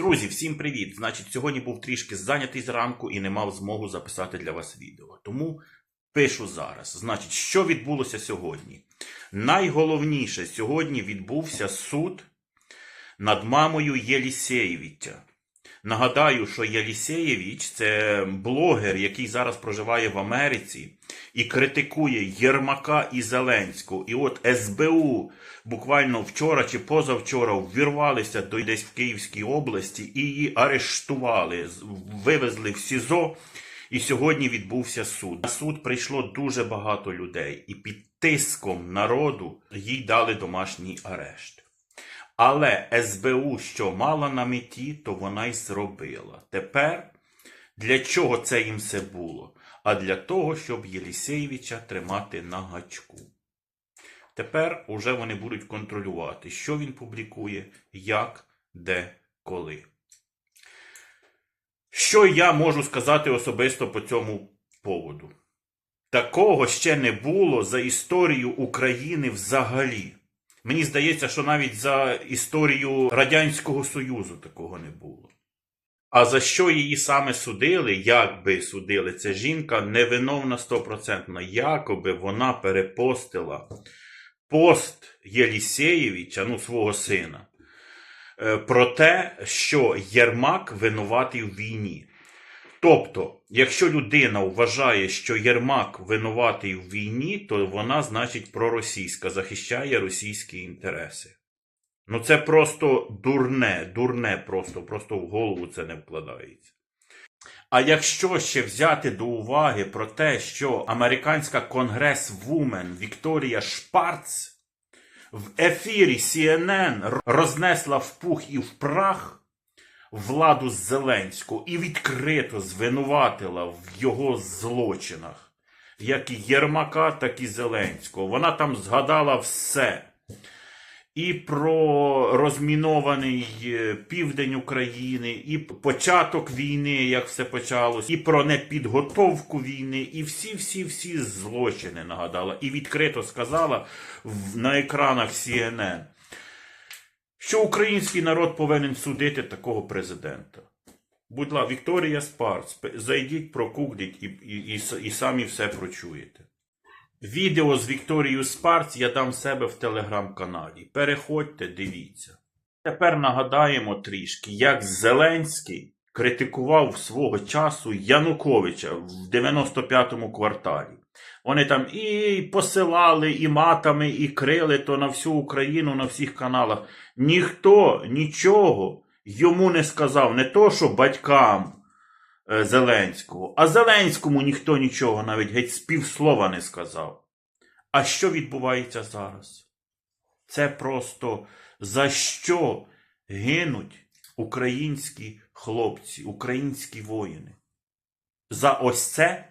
Друзі, всім привіт! Значить, сьогодні був трішки зайнятий зранку і не мав змогу записати для вас відео. Тому пишу зараз. Значить, що відбулося сьогодні? Найголовніше сьогодні відбувся суд над мамою Єлісєєвича. Нагадаю, що Єлісєєвич – це блогер, який зараз проживає в Америці і критикує Єрмака і Зеленського. І от СБУ буквально вчора чи позавчора ввірвалися до десь в Київській області і її арештували, вивезли в СІЗО. І сьогодні відбувся суд. На суд прийшло дуже багато людей, і під тиском народу їй дали домашній арешт. Але СБУ, що мала на меті, то вона й зробила. Тепер для чого це їм все було? А для того, щоб Єлісєєвича тримати на гачку. Тепер уже вони будуть контролювати, що він публікує, як, де, коли. Що я можу сказати особисто по цьому поводу? Такого ще не було за історію України взагалі. Мені здається, що навіть за історію Радянського Союзу такого не було. А за що її саме судили, як би судили, ця жінка невиновна стопроцентно, якоби вона перепостила пост Єлісєєвича, ну свого сина, е, про те, що Єрмак винуватий в війні. Тобто, якщо людина вважає, що Єрмак винуватий в війні, то вона, значить, проросійська, захищає російські інтереси. Ну це просто дурне, дурне просто, просто в голову це не вкладається. А якщо ще взяти до уваги про те, що американська конгрес-вумен Вікторія Шпарц в ефірі CNN рознесла в пух і в прах владу Зеленського і відкрито звинуватила в його злочинах, як і Єрмака, так і Зеленського. Вона там згадала все. І про розмінований е, південь України, і початок війни, як все почалось, і про непідготовку війни, і всі-всі-всі злочини нагадала. І відкрито сказала на екранах CNN, що український народ повинен судити такого президента. Будь ласка, Вікторія Спарц, зайдіть, прокугліть і, і, і, і самі все прочуєте. Відео з Вікторією Спарц я дам себе в телеграм-каналі. Переходьте, дивіться. Тепер нагадаємо трішки, як Зеленський критикував свого часу Януковича в 95-му кварталі. Вони там і посилали, і матами, і крили то на всю Україну, на всіх каналах. Ніхто нічого йому не сказав, не то, що батькам Зеленського, а Зеленському ніхто нічого навіть геть співслова не сказав. А що відбувається зараз? Це просто за що гинуть українські хлопці, українські воїни? За ось це?